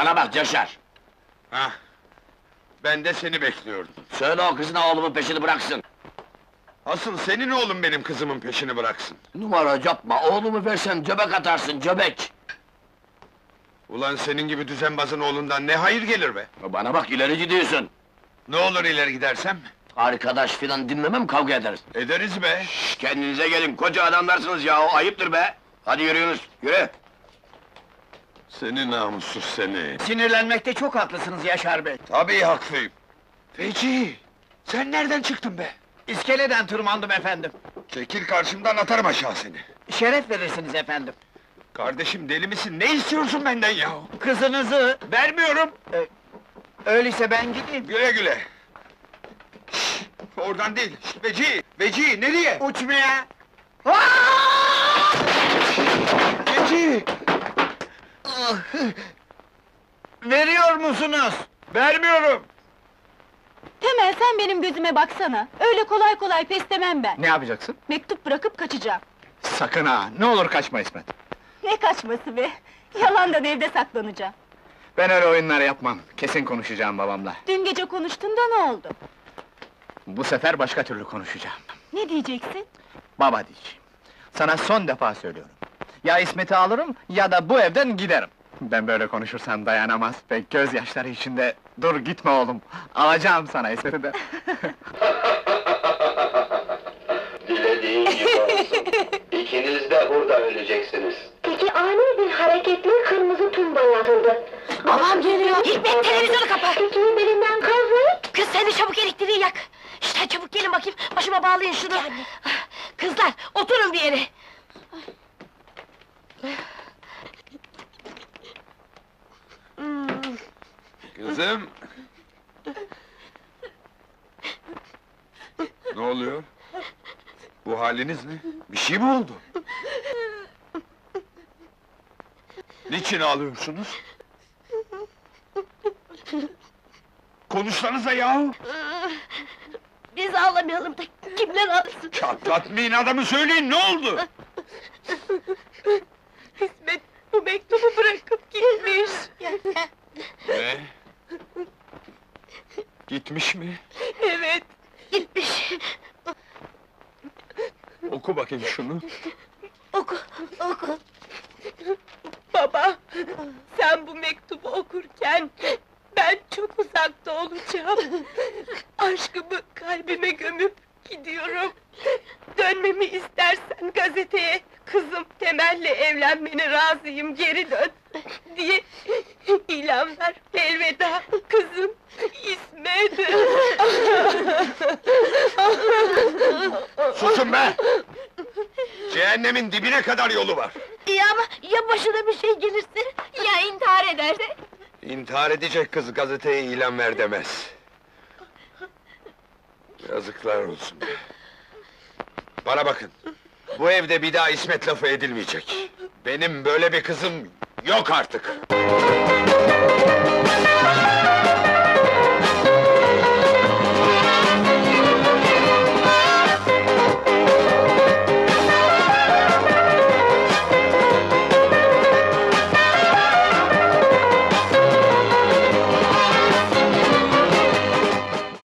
Bana bak Yaşar. Hah. Ben de seni bekliyordum. Söyle o kızına oğlumun peşini bıraksın. Asıl senin oğlun benim kızımın peşini bıraksın. Numara yapma, oğlumu versen cöbek atarsın, cöbek! Ulan senin gibi düzenbazın oğlundan ne hayır gelir be? Bana bak, ileri gidiyorsun! Ne olur ileri gidersem? Arkadaş filan dinlemem, kavga ederiz. Ederiz be. Şşş, kendinize gelin, koca adamlarsınız ya, o ayıptır be! Hadi yürüyünüz, yürü! Seni namussuz seni. Sinirlenmekte çok haklısınız Yaşar Bey. Tabii haklıyım. Feci! Sen nereden çıktın be? İskeleden tırmandım efendim. Çekil karşımdan atarım aşağı seni. Şeref verirsiniz efendim. Kardeşim deli misin? Ne istiyorsun benden ya? Kızınızı... Vermiyorum. E, öyleyse ben gideyim. Güle güle. Şşş, oradan değil. Şşş, Veci! Veci! Nereye? Uçmaya... Veci! Veriyor musunuz? Vermiyorum! Temel sen benim gözüme baksana. Öyle kolay kolay pes demem ben. Ne yapacaksın? Mektup bırakıp kaçacağım. Sakın ha, ne olur kaçma İsmet. Ne kaçması be? Yalandan evde saklanacağım. Ben öyle oyunlar yapmam, kesin konuşacağım babamla. Dün gece konuştun da ne oldu? Bu sefer başka türlü konuşacağım. Ne diyeceksin? Baba diyeceğim. Sana son defa söylüyorum. Ya İsmet'i alırım, ya da bu evden giderim. Ben böyle konuşursam dayanamaz ve gözyaşları içinde... Dur gitme oğlum, alacağım sana İsmet'i de. Dilediğin gibi olsun. İkiniz de burada öleceksiniz. Peki ani bir hareketle kırmızı tumba yakıldı. Babam geliyor! Hikmet televizyonu kapa! Peki belinden kazmayın. Kız sen de çabuk elektriği yak! İşte çabuk gelin bakayım, başıma bağlayın şunu! Kızlar, oturun bir yere! Kızım! ne oluyor? Bu haliniz ne? Bir şey mi oldu? Niçin ağlıyorsunuz? Konuşsanıza yahu! Biz ağlamayalım da kimler ağlasın? Çatlatmayın adamı söyleyin ne oldu? İsmet bu mektubu bırakıp gitmiş! Ne? Gitmiş mi? evet, gitmiş! Oku bakayım şunu. Oku, oku! Baba, sen bu mektubu okurken... ...ben çok uzakta olacağım. Aşkımı kalbime gömüp gidiyorum. Dönmemi istersen gazeteye... ...kızım Temel'le evlenmene razıyım, geri dön... ...diye ilan ver. Elveda kızım, İsmet! Susun be! Cehennemin dibine kadar yolu var. ya ama ya başına bir şey gelirse? Ya intihar ederse? İntihar edecek kız gazeteye ilan ver demez. Yazıklar olsun. Bana bakın. Bu evde bir daha İsmet lafı edilmeyecek. Benim böyle bir kızım yok artık.